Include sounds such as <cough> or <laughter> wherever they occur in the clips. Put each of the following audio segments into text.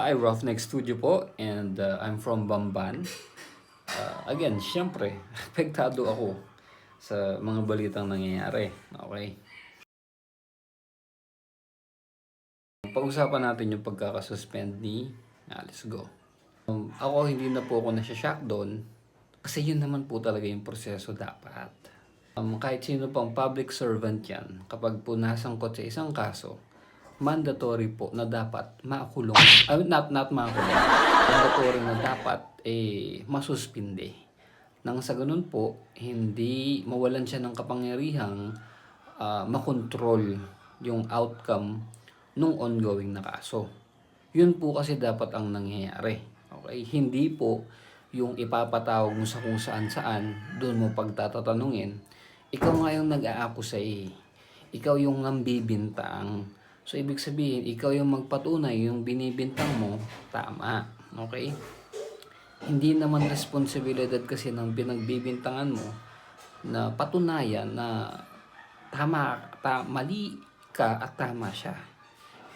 Hi, Roughneck Studio po and uh, I'm from Bamban. Uh, again, syempre, <laughs> apektado ako sa mga balitang nangyayari. Okay? Pag-usapan natin yung pagkakasuspend ni ah, let's go. Um, ako hindi na po ako nasya-shock doon kasi yun naman po talaga yung proseso dapat. Um, kahit sino pang public servant yan, kapag po nasangkot sa isang kaso, mandatory po na dapat makulong. Uh, not, not makulong. mandatory na dapat eh, masuspinde. Nang sa ganun po, hindi mawalan siya ng kapangyarihang ah, makontrol yung outcome nung ongoing na kaso. Yun po kasi dapat ang nangyayari. Okay? Hindi po yung ipapatawag mo sa kung saan saan, doon mo pagtatatanungin, ikaw nga yung nag-a-accusay. Ikaw yung nambibintang. So, ibig sabihin, ikaw yung magpatunay, yung binibintang mo, tama. Okay? Hindi naman responsibilidad kasi ng pinagbibintangan mo na patunayan na tama, ta, mali ka at tama siya.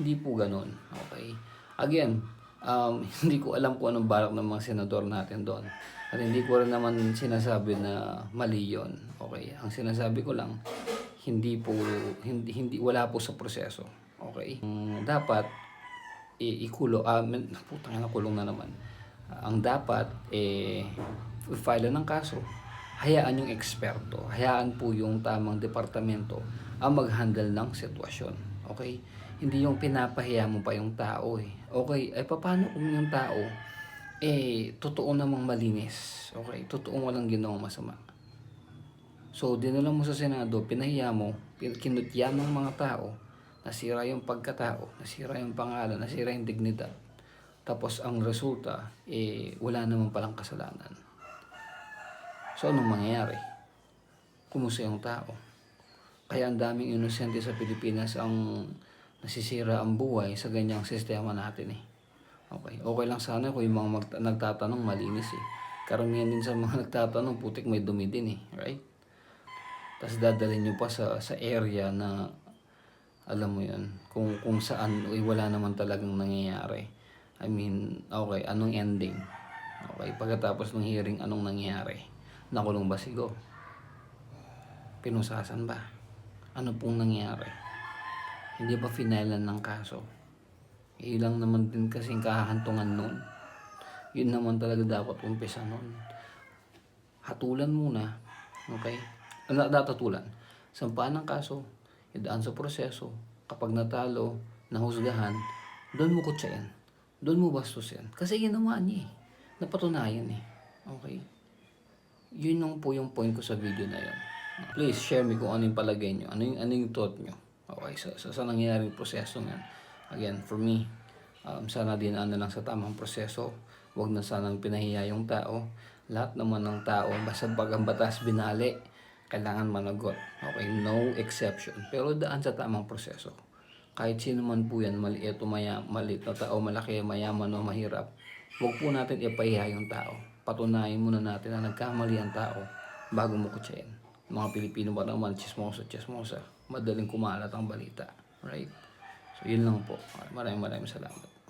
Hindi po ganun. Okay? Again, um, <laughs> hindi ko alam kung anong balak ng mga senador natin doon. At hindi ko rin naman sinasabi na mali yun. Okay? Ang sinasabi ko lang, hindi po, hindi, hindi, wala po sa proseso. Okay? Mm, dapat, ikulo, ah, putang ina, kulong na naman. Ang dapat, eh, file ng kaso, hayaan yung eksperto, hayaan po yung tamang departamento ang mag-handle ng sitwasyon. Okay? Hindi yung pinapahiya mo pa yung tao eh. Okay, ay paano kung yung tao eh totoo namang malinis. Okay, totoo walang ginawang masama. So, dinala mo sa Senado, pinahiya mo, kinutya ng mga tao, nasira yung pagkatao, nasira yung pangalan, nasira yung dignidad. Tapos ang resulta, eh, wala naman palang kasalanan. So, anong mangyayari? Kumusta yung tao? Kaya ang daming inosente sa Pilipinas ang nasisira ang buhay sa ganyang sistema natin eh. Okay, okay lang sana kung yung mga magta- nagtatanong malinis eh. Karamihan din sa mga <laughs> nagtatanong, putik may dumi din eh. Right? Tapos dadalhin nyo pa sa, sa area na alam mo yun, kung, kung saan uy, wala naman talagang nangyayari. I mean, okay, anong ending? Okay, pagkatapos ng hearing, anong nangyayari? Nakulong ba si Go? Pinusasan ba? Ano pong nangyari? Hindi ba finalan ng kaso? Ilang naman din kasing kahantungan nun. Yun naman talaga dapat umpisa nun. Hatulan muna. Okay? Natatulan? Sampaan ng kaso. Idaan sa proseso. Kapag natalo, nahusgahan, doon mo kutsayan. Doon mo bastusin. Kasi ginawa niya eh. Napatunayan eh. Okay? Yun lang po yung point ko sa video na yun. Please share me kung ano yung palagay nyo. Ano yung, ano yung thought nyo. Okay, sa, sa, sa nangyayaring proseso nga. Again, for me, um, sana din ano lang sa tamang proseso. Huwag na sanang pinahiya yung tao. Lahat naman ng tao, basta pag ang batas binali, kailangan managot. Okay, no exception. Pero daan sa tamang proseso. Kahit sino man po yan, maliit o maya, maliit na tao, malaki, mayaman o mahirap, huwag po natin ipahiya yung tao. Patunayan muna natin na nagkamali ang tao bago mo kutsayin. Mga Pilipino ba naman, chismosa, chismosa. Madaling kumalat ang balita. Right? So, yun lang po. Maraming maraming salamat.